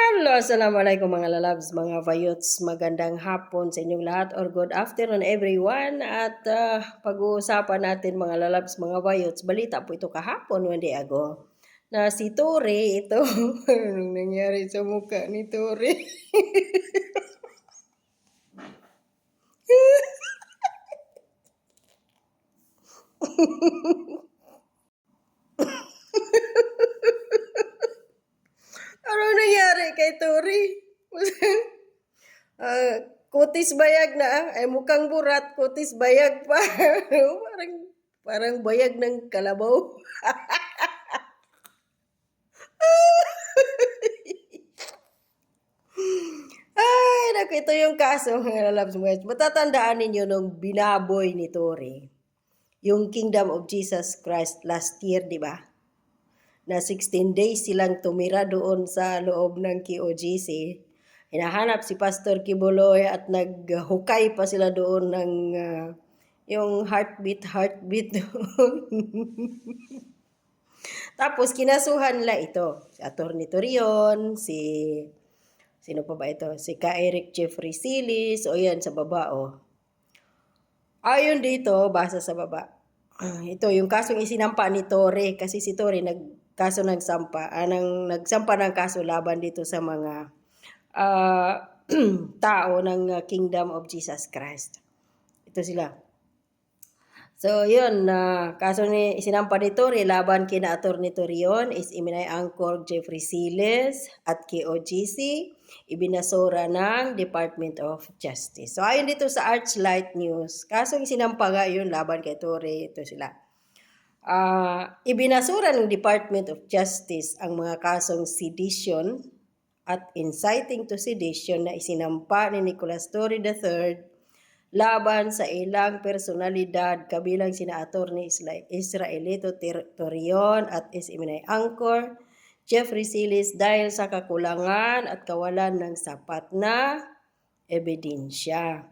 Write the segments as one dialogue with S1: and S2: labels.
S1: Hello, Assalamualaikum mga lalabs, mga vayots. Magandang hapon sa inyong lahat or good afternoon everyone. At ah, pag-uusapan natin mga lalabs, mga vayots, balita po ito kahapon, hindi ago. Na si Tori, ito, anong nangyari sa mukha ni Tori? ano nangyari kay Tori? Ah, kutis bayag na, ah. ay mukhang burat, kutis bayag pa. parang, parang bayag ng kalabaw. Ay, naku, ito yung kaso, mga lalabs mo. Matatandaan ninyo nung binaboy ni Tori, yung Kingdom of Jesus Christ last year, di ba? Na 16 days silang tumira doon sa loob ng KOGC. Hinahanap si Pastor Kibuloy at naghukay pa sila doon ng ah, yung heartbeat, heartbeat doon. Tapos kinasuhan nila ito. Si Atty. Torion, si Sino pa ba ito? Si Ka Eric Jeffrey Silis. O yan, sa baba, o. Ayon dito, basa sa baba. Ito, yung kasong isinampa ni Tore. Kasi si Tore, nagkaso ng sampa. Ah, nang, nagsampa ng kaso laban dito sa mga ah, tao ng ah, Kingdom of Jesus Christ. Ito sila. So, yun, na kaso ni isinampa ni Tori laban kina Atty. Torion is Iminay Angkor Jeffrey Siles at KOGC, ibinasura ng Department of Justice. So, ayon dito sa Archlight News, kasong isinampa nga yun laban kay Tori, ito sila. Ah, ibinasura ng Department of Justice ang mga kasong sedition at inciting to sedition na isinampa ni Nicolas Torre III laban sa ilang personalidad kabilang sina. Isla- Israelito Torion at Isiminay Angkor, Jeffrey Silis dahil sa kakulangan at kawalan ng sapat na ebidensya.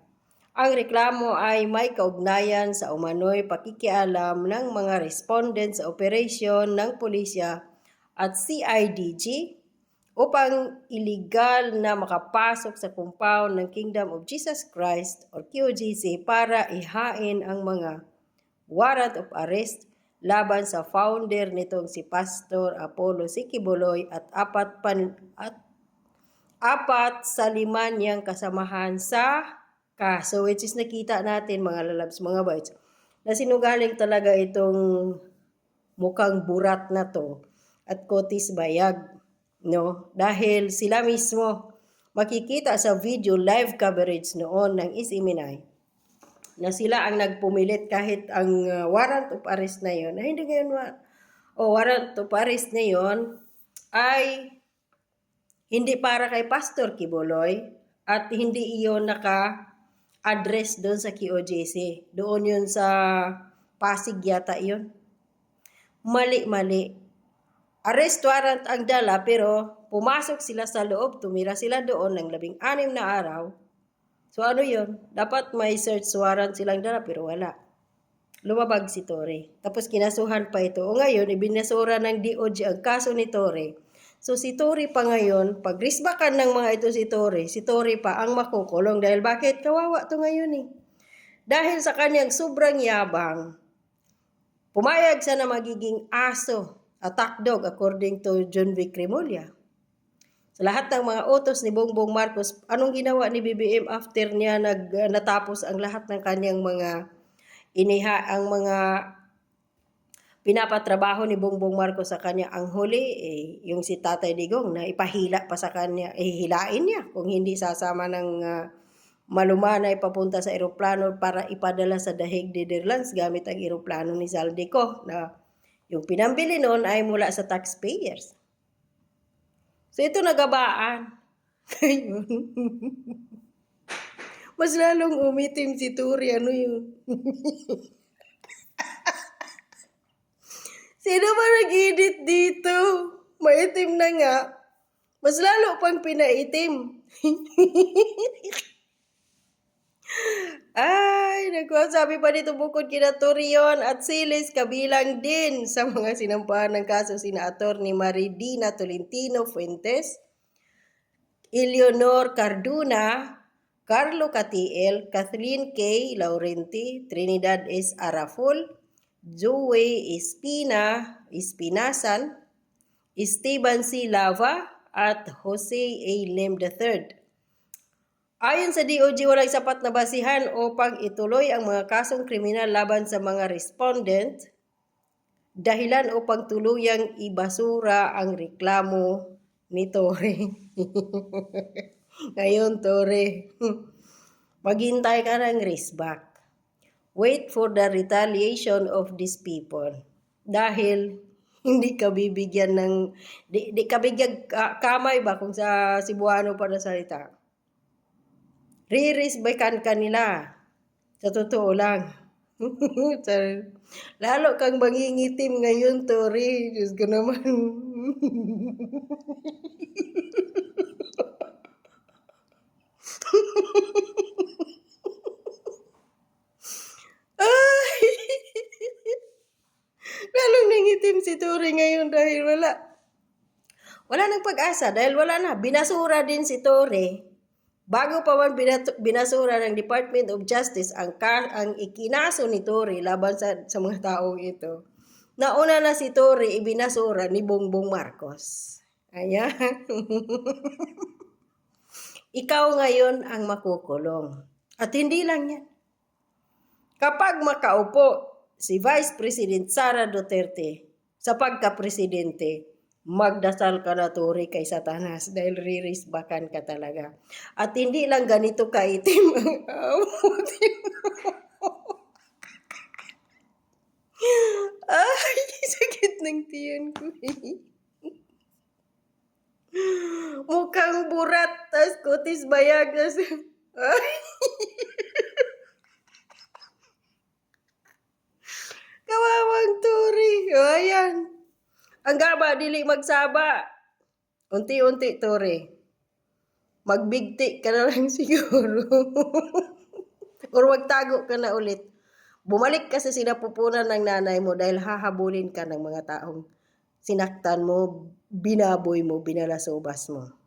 S1: Ang reklamo ay may kaugnayan sa umano'y pakikialam ng mga respondent sa operasyon ng pulisya at CIDG upang illegal na makapasok sa compound ng Kingdom of Jesus Christ or QGC para ihain ang mga warrant of arrest laban sa founder nitong si Pastor Apollo Sikibuloy at apat pan at apat sa lima niyang kasamahan sa kaso which is nakita natin mga lalabs mga bites na sinugaling talaga itong mukhang burat na to at kotis bayag no? Dahil sila mismo makikita sa video live coverage noon ng Isiminay na sila ang nagpumilit kahit ang uh, warrant of arrest na yon na hindi ngayon wa o warrant of arrest na yon ay hindi para kay Pastor Kiboloy at hindi iyon naka-address doon sa QOJC. Doon yun sa Pasig yata yun. Mali-mali. Arrest warrant ang dala pero pumasok sila sa loob, tumira sila doon ng labing anim na araw. So ano yun? Dapat may search warrant silang dala pero wala. Lumabag si Tore. Tapos kinasuhan pa ito. O ngayon, ibinasura ng DOJ ang kaso ni Tore. So si Tore pa ngayon, pag risbakan ng mga ito si Tore, si Tore pa ang makukulong. Dahil bakit? Kawawa to ngayon eh. Dahil sa kanyang sobrang yabang, pumayag siya na magiging aso, attack dog according to John Vic Remulla. Sa lahat ng mga utos ni Bongbong Marcos, anong ginawa ni BBM after niya nag, natapos ang lahat ng kanyang mga iniha, ang mga pinapatrabaho ni Bongbong Marcos sa kanya ang huli, eh, yung si Tatay Digong na ipahila pa sa kanya, eh, hilain niya kung hindi sasama ng uh, malumanay papunta sa eroplano para ipadala sa Dahig Netherlands gamit ang eroplano ni Zaldico na yung pinambili noon ay mula sa taxpayers. So ito nagabaan. Mas lalong umitim si Turi. Ano yun? Sino ba nag-edit dito? Maitim na nga. Mas lalo pang pinaitim. Ay, naku, pa dito bukod kina Torion at Silis, kabilang din sa mga sinampahan ng kaso sina Atty. Maridina Tolentino Fuentes, Eleanor Carduna, Carlo Catiel, Kathleen K. Laurenti, Trinidad S. Araful, Joey Espina, Espinasan, Esteban C. Lava, at Jose A. Lim III. Ayon sa DOJ, walang sapat na basihan upang ituloy ang mga kasong kriminal laban sa mga respondent dahilan upang tuluyang ibasura ang reklamo ni Tore. Ngayon, Tore, maghintay ka ng back. Wait for the retaliation of these people. Dahil hindi ka bibigyan ng, di, di ka bigyan ka- kamay ba kung sa Cebuano pa na salita. Ririsbaykan ka nila. Sa totoo lang. Lalo kang mangingitim ngayon, Tori. Diyos ko naman. Ay! Nangitim si Tori ngayon dahil wala. Wala nang pag-asa dahil wala na. Binasura din si Tori. Bago pa man binasura ng Department of Justice ang, ang ikinaso ni Tori laban sa, sa mga taong ito, nauna na si Tori ibinasura ni Bongbong Marcos. Ayan. Ikaw ngayon ang makukulong. At hindi lang yan. Kapag makaupo si Vice President Sara Duterte sa pagka-presidente, magdasal ka na Tori kay Satanas dahil ririsbakan ka talaga. At hindi lang ganito kaitim ang. Ay, sakit ng tiyan ko eh. Mukhang burat, tas kutis bayag. Ay. Kawawang Tori. O, ayan. Ang gaba, dili magsaba. Unti-unti, Tori. Magbigti ka na lang siguro. Or magtago ka na ulit. Bumalik ka sa sinapupunan ng nanay mo dahil hahabulin ka ng mga taong sinaktan mo, binaboy mo, binalasobas mo.